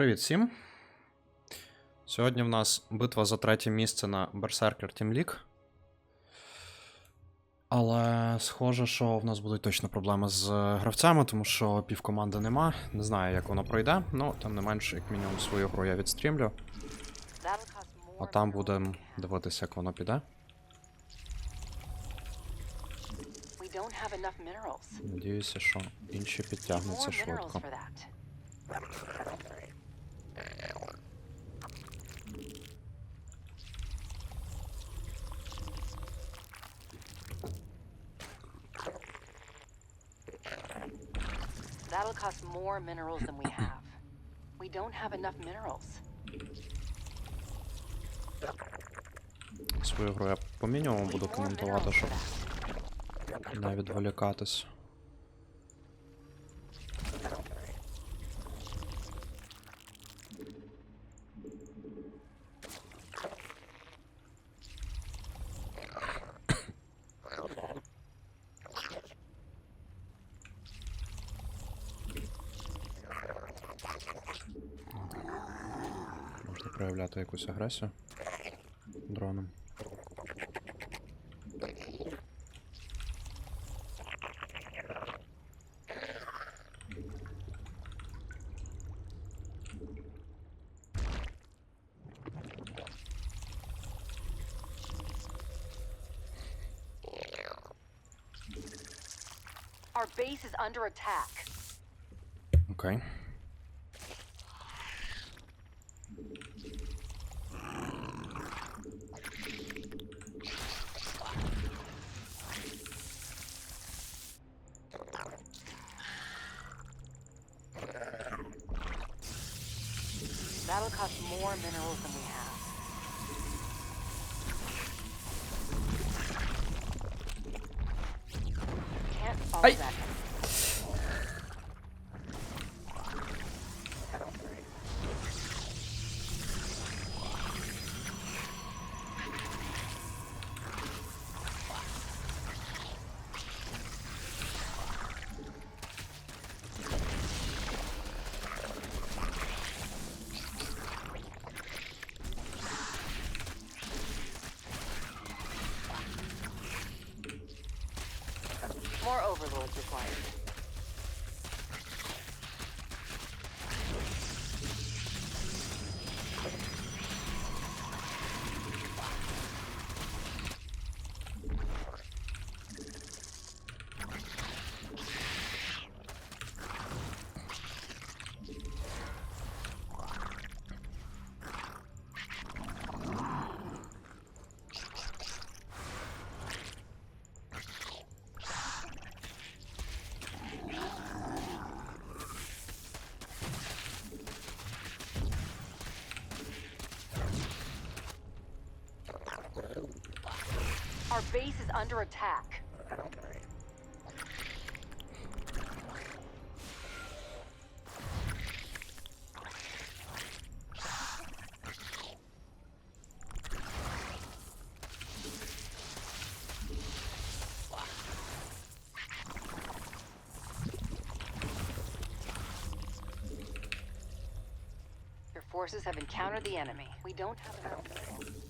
Привіт всім. Сьогодні в нас битва за третє місце на Berserker Team League. Але схоже, що в нас будуть точно проблеми з гравцями, тому що півкоманди нема. Не знаю, як воно пройде, ну тим не менш, як мінімум, свою гру я відстрімлю, а там будемо дивитися, як воно піде. Надіюся, що інші підтягнуться швидко. That'll cost more minerals than we have. We don't have enough minerals. Свою гру я по мінімуму буду коментувати, щоб не відволікатись. Можна проявляти якусь агресію дроном. Our base is under attack. Окей. That'll cost more minerals than we have. Can't follow Ay. that. destroyed. Our base is under attack. Your forces have encountered the enemy. We don't have enough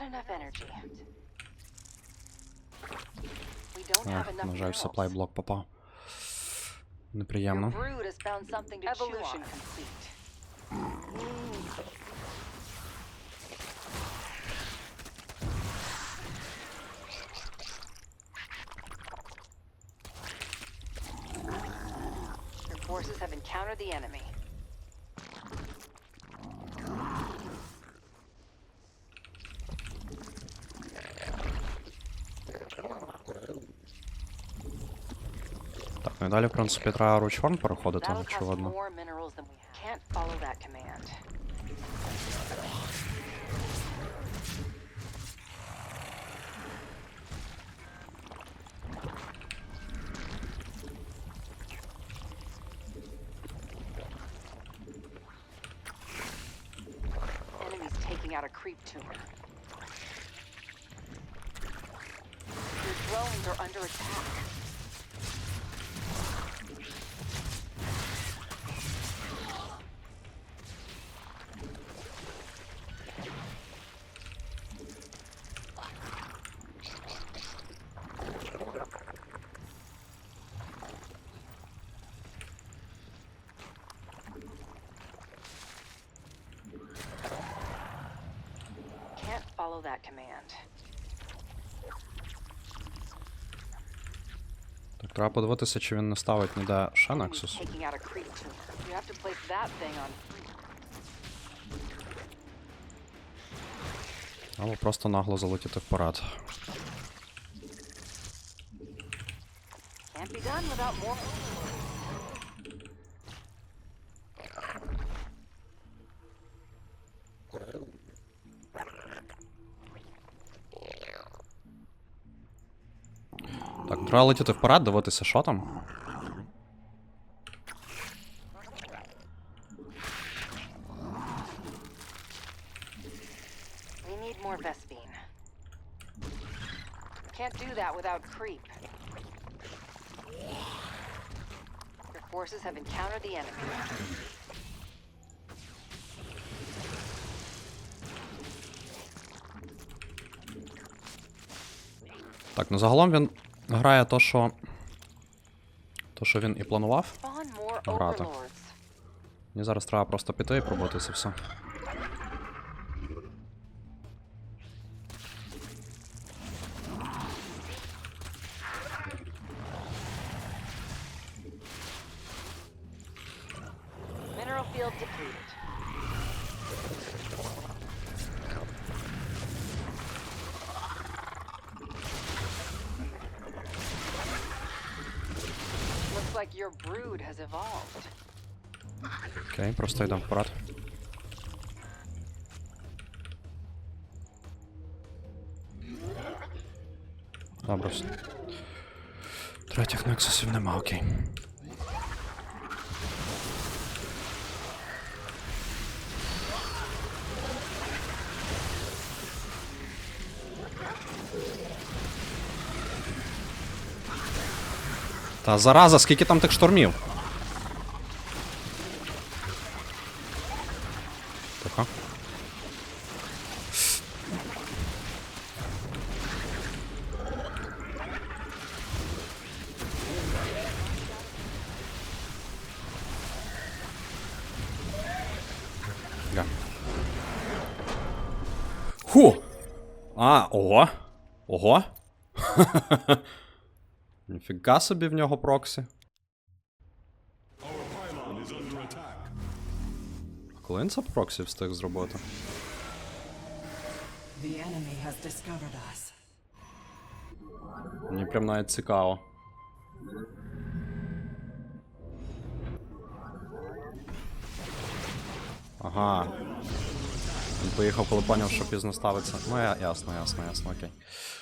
got enough energy. We don't have Ех, enough на жаль, в minerals. саплай блок попав. Your Неприємно. brood has found something to Evolution complete. Your forces have encountered the enemy. Далі, в принципі, треба ручформ переходити, That'll cost очевидно. more minerals than we have. Can't follow that command. Enemy's taking out a creep tumor. Your drones are under attack. Can't follow that command. Так, треба подивитися, чи він не ставить ніде ще Nexus. Або просто нагло залетіти вперед. Can't be done without more. Треба летіти вперед, дивитися, що там. Can't do that without creep. Your forces have encountered the enemy. Так, ну загалом він грає то, що. То, що він і планував. Грати. Мені зараз треба просто піти і пробувати це все. Your brood has evolved. Окей, просто йдемо вперед. Добре. Третіх нексусів нема, окей. Та зараза, скільки там тих штормів? Тихо. Га. Ху! А, ого! Ого! Ніфіга собі в нього проксі. А це проксі встиг зробити? Мені прям навіть цікаво. Ага. Він поїхав, коли поняв, що пізно ставиться. Ну, я, ясно, ясно, ясно, окей.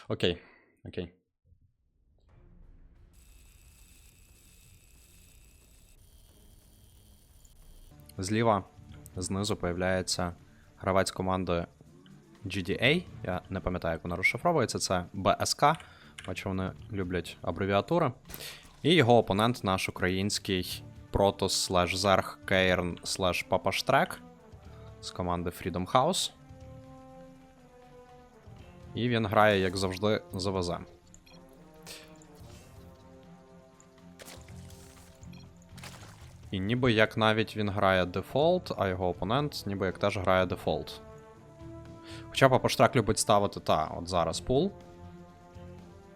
Окей. Окей. Зліва знизу появляється гравець команди GDA. Я не пам'ятаю, як вона розшифровується. Це BSK. Бачу, вони люблять абревіатури. І його опонент, наш український Protoss слеш Zerg Cairn слеш Papashtrek з команди Freedom House. І він грає, як завжди, ЗВЗ. І ніби як навіть він грає дефолт, а його опонент ніби як теж грає дефолт. Хоча Папаштрак любить ставити та, от зараз пул.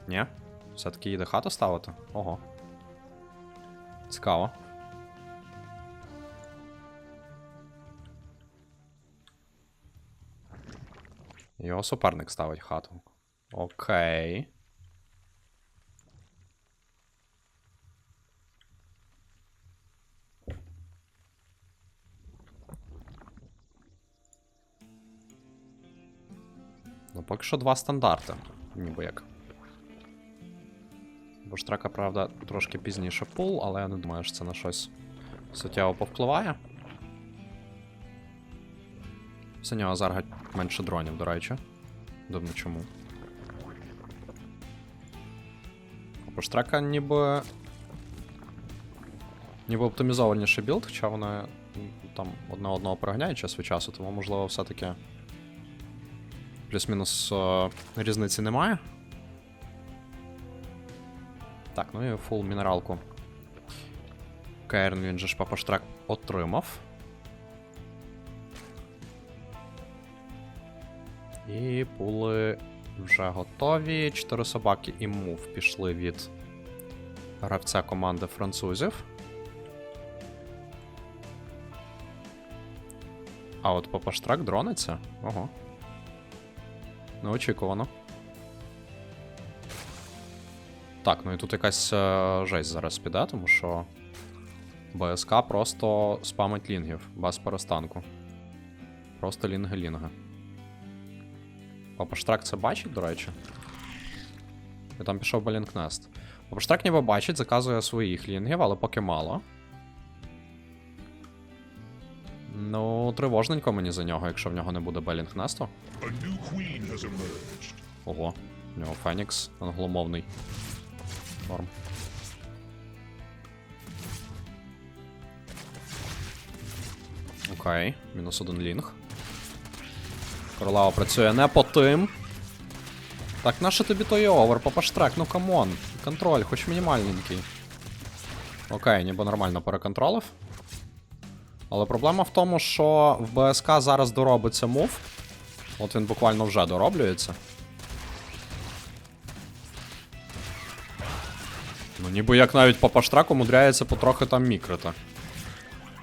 Ні? Все-таки їде хату ставити? Ого. Цікаво. Його суперник ставить хату. Окей. Поки що два стандарти. Ніби як. Бо штрака, правда, трошки пізніше пул, але я не думаю, що це на щось суттєво повпливає. Все нього зараз менше дронів, до речі. Дивно чому. Бо штрака ніби. Ніби оптимізованіший білд, хоча вона там одне одного переганяє час від часу, тому можливо все-таки плюс-мінус е, різниці немає. Так, ну і фул мінералку. Кейрн, він же ж папаштрак отримав. І пули вже готові. Чотири собаки і мув пішли від гравця команди французів. А от папаштрак дрониться. Ого. Неочікувано. Так, ну і тут якась е, жесть зараз піде, тому що БСК просто спамить лінгів без перестанку. Просто лінги-лінги. Папаштрак це бачить, до речі. І там пішов Балінкнест. Папаштрак ніби бачить, заказує своїх лінгів, але поки мало. Ну, тривожненько мені за нього, якщо в нього не буде has emerged. Ого, у нього Фенікс англомовний. Норм. Окей, мінус один лінг. Королева працює не по тим. Так, наше тобі той овер, папаштрак, ну камон. Контроль, хоч мінімальненький. Окей, ніби нормально переконтролив. Але проблема в тому, що в БСК зараз доробиться мув. От він буквально вже дороблюється. Ну, ніби як навіть Папаштрак умудряється потрохи там мікрити.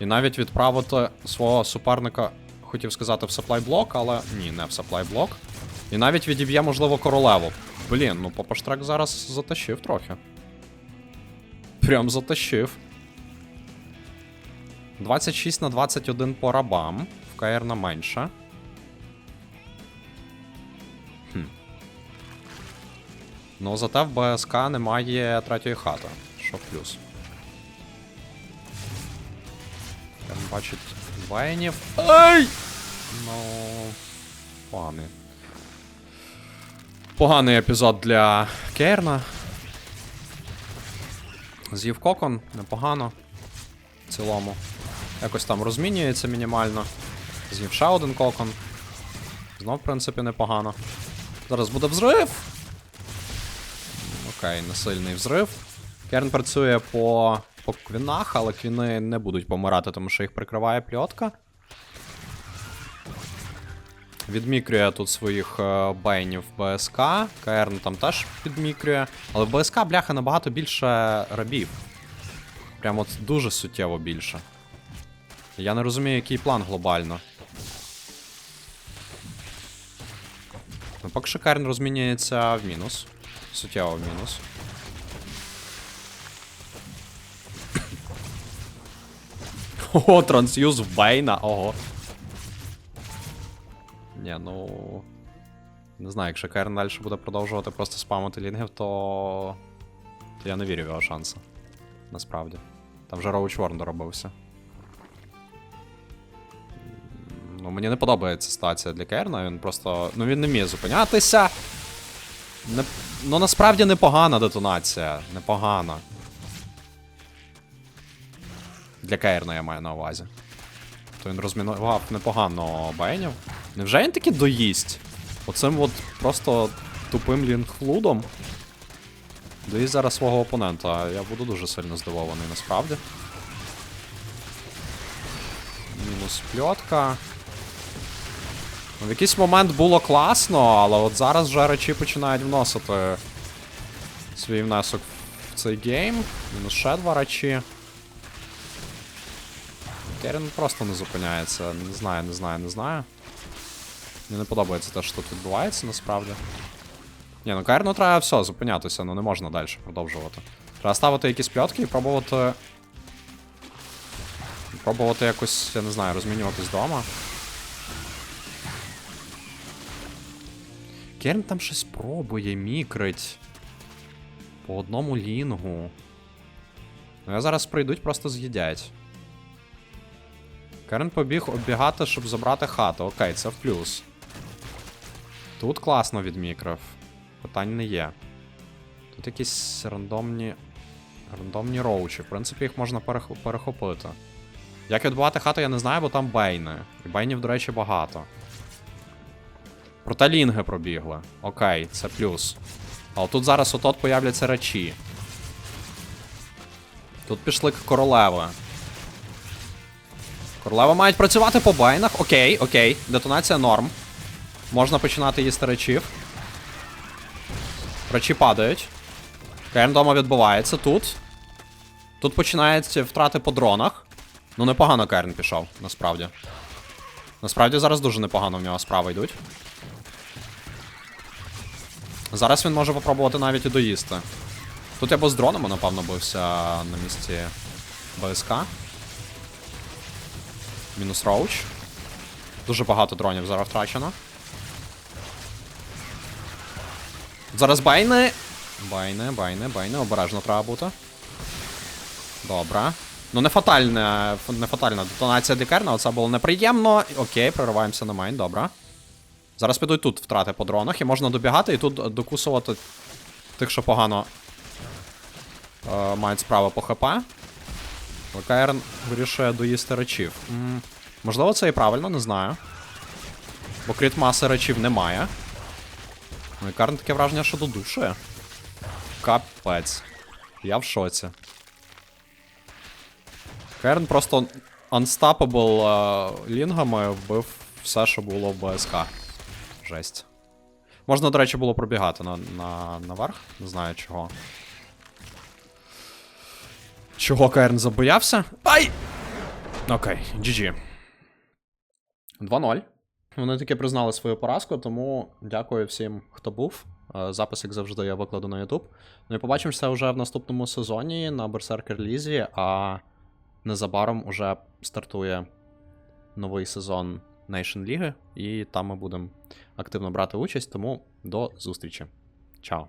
І навіть відправити свого суперника, хотів сказати, в саплай блок, але ні, не в саплай блок. І навіть відіб'є, можливо, королеву. Блін, ну Папаштрак зараз затащив трохи. Прям затащив. 26 на 21 по рабам. В КР на менше. Хм. Ну, зате в БСК немає третьої хати, що плюс. Там бачить воїнів. Ай! Ну. Поганий. Поганий епізод для Керна. З'їв кокон, непогано. В цілому. Якось там розмінюється мінімально. З'їв ще один кокон. Знов, в принципі, непогано. Зараз буде взрив. Окей, несильний взрив. Керн працює по, по квінах, але квіни не будуть помирати, тому що їх прикриває пльотка. Відмікрює тут своїх е, бейнів БСК. Керн там теж підмікрює. Але в БСК, бляха, набагато більше рабів. Прям от дуже суттєво більше. Я не розумію, який план глобально. Ну, поки що Керн розмінюється в мінус. Суттєво в мінус. Ого, трансюз в Бейна, ого. Ні, ну. Не знаю, якщо Керн далі буде продовжувати просто спамити лінгів, то. То я не вірю в його шанси. Насправді. Там вже Роуч Ворн доробився. Ну, мені не подобається ситуація для Керна, він просто. Ну він не вміє зупинятися. Не... Ну насправді непогана детонація. Непогана. Для Керна я маю на увазі. То він розмінував непогано Бейнів. Невже він таки доїсть? Оцим от просто тупим лінкфлудом. Доїсть зараз свого опонента. Я буду дуже сильно здивований насправді. Мінус пльотка. В якийсь момент було класно, але от зараз вже речі починають вносити свій внесок в цей гейм. Мінус ще два речі. Керін просто не зупиняється. Не знаю, не знаю, не знаю. Мені не подобається те, що тут відбувається насправді. Ні, ну Керну треба все, зупинятися, ну не можна далі продовжувати. Треба ставити якісь пльотки і пробувати. Пробувати якось, я не знаю, розмінюватись вдома. Керн там щось пробує, мікрить. По одному лінгу. Ну я зараз прийдуть, просто з'їдять. Керн побіг оббігати, щоб забрати хату. Окей, це в плюс. Тут класно відмікрив. Питань не є. Тут якісь рандомні. Рандомні роучі. В принципі, їх можна перех... перехопити. Як відбувати хату, я не знаю, бо там бейни. І бейнів, до речі, багато. Проте пробігли. Окей, це плюс. Але тут зараз отот появляться речі. Тут пішли королеви. Королеви мають працювати по байнах. Окей, окей. Детонація норм. Можна починати їсти речів. Речі падають. Керн дома відбувається тут. Тут починають втрати по дронах. Ну, непогано Керн пішов, насправді. Насправді зараз дуже непогано в нього справи йдуть. Зараз він може попробувати навіть і доїсти. Тут я б з дронами, напевно, бився на місці БСК. Мінус роуч. Дуже багато дронів зараз втрачено. Зараз байни. Байни, байни, байни. Обережно треба бути. Добре. Ну, не фатальна, не фатальна детонація дикерна, оце було неприємно. Окей, прориваємося на майн, добре. Зараз підуть тут втрати по дронах, і можна добігати і тут докусувати тих, що погано е, мають справи по ХП. ВКР вирішує доїсти речів. М, можливо, це і правильно, не знаю. Бо кріт маси речів немає. Ну і Карн таке враження, що додушує. Капець. Я в шоці. Керн просто unstoppable е, лінгами вбив все, що було в БСК. Жесть. Можна, до речі, було пробігати на, на, наверх. Не знаю чого. Чого Керн забоявся? Ай! Окей, GG. 2-0. Вони таки признали свою поразку, тому дякую всім, хто був. Е, Запис, як завжди, я викладу на YouTube. Ну і побачимося вже в наступному сезоні на Berserker Лізі, а незабаром уже стартує новий сезон Nation Ліги, і там ми будемо активно брати участь, тому до зустрічі. Чао.